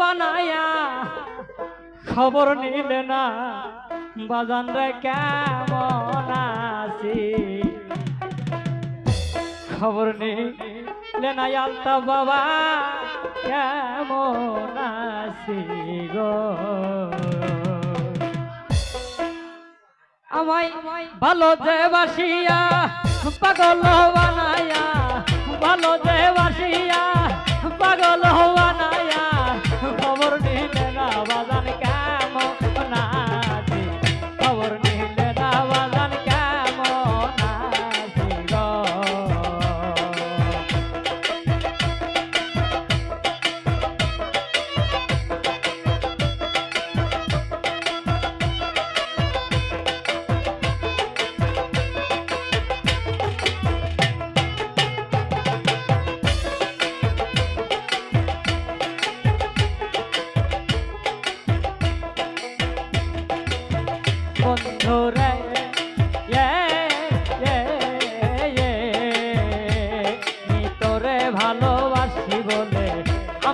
বানায়া খবর নিলে না, বাজান রে কেমন আছি? খবর নিলে না, আলতা বাবা কেমন আছি গো? আমায় ভালো যে বাসিয়া, পাগল বানায়া, ভালো যে বাসিয়া, পাগল বানায়া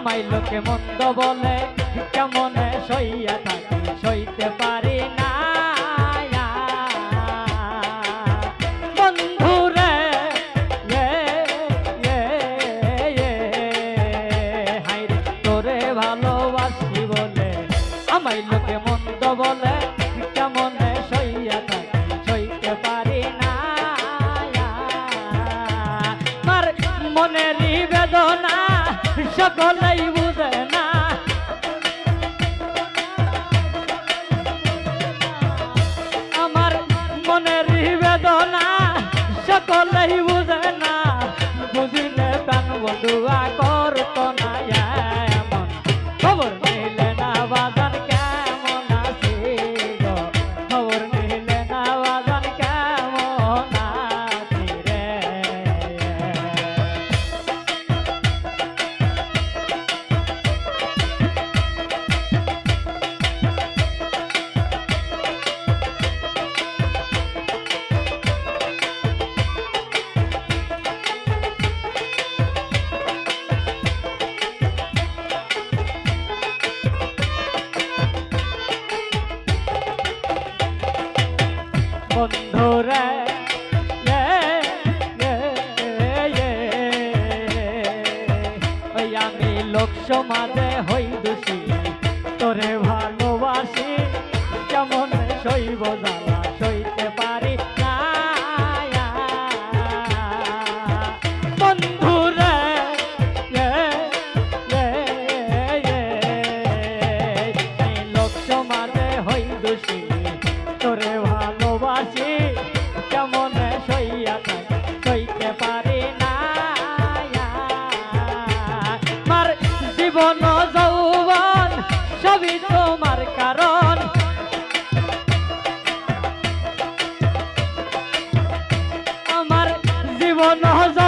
আমায় লোকে মন্দ বলে, কেমনে সইয়া থাকি, সইতে পারি না। তোরে ভালোবাসি বলে। আমায় লোকে মন্দ বলে, কেমনে সইয়া থাকি, সইতে পারি না। বেদনা সকলেই বুঝে না। আমার মনের বেদনা সকলেই জীবন যৌবন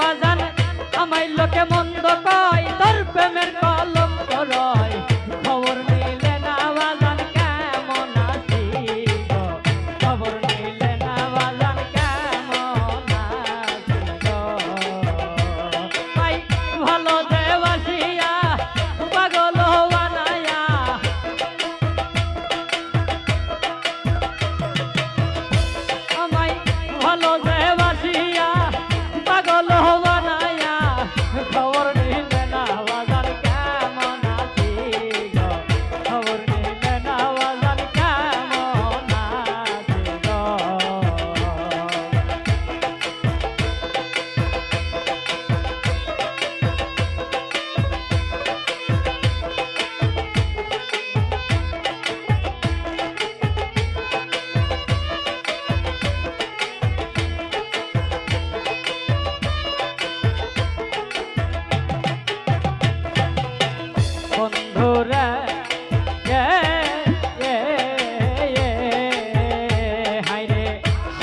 বাজান। আমায় লোকে মন্দ কয় তোর প্রেমের কলম রয়।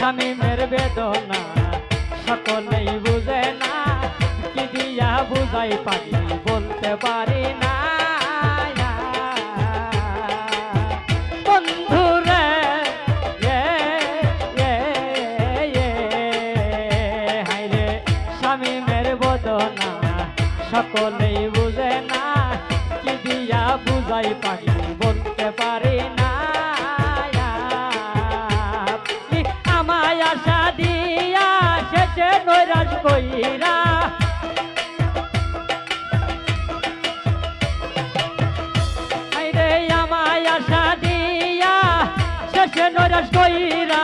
স্বামীমের বেদনা, সকলেই বুঝে না, কি দিয়া বুঝাই পারি, বলতে পারি না। সকলেই বুঝে না, কি দিয়া বুঝাই পারি, বলতে পারি না। নৈরাশ কইরা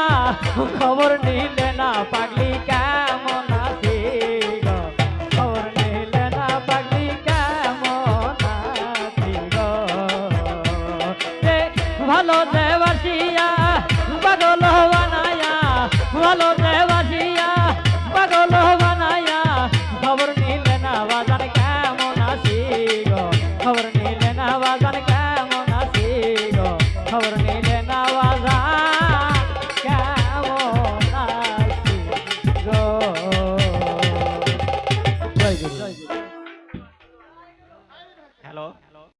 খবর নিলে না পাগলি কেমন আছি খবর নিলে না পাগলি কেমন আছি ভালো যে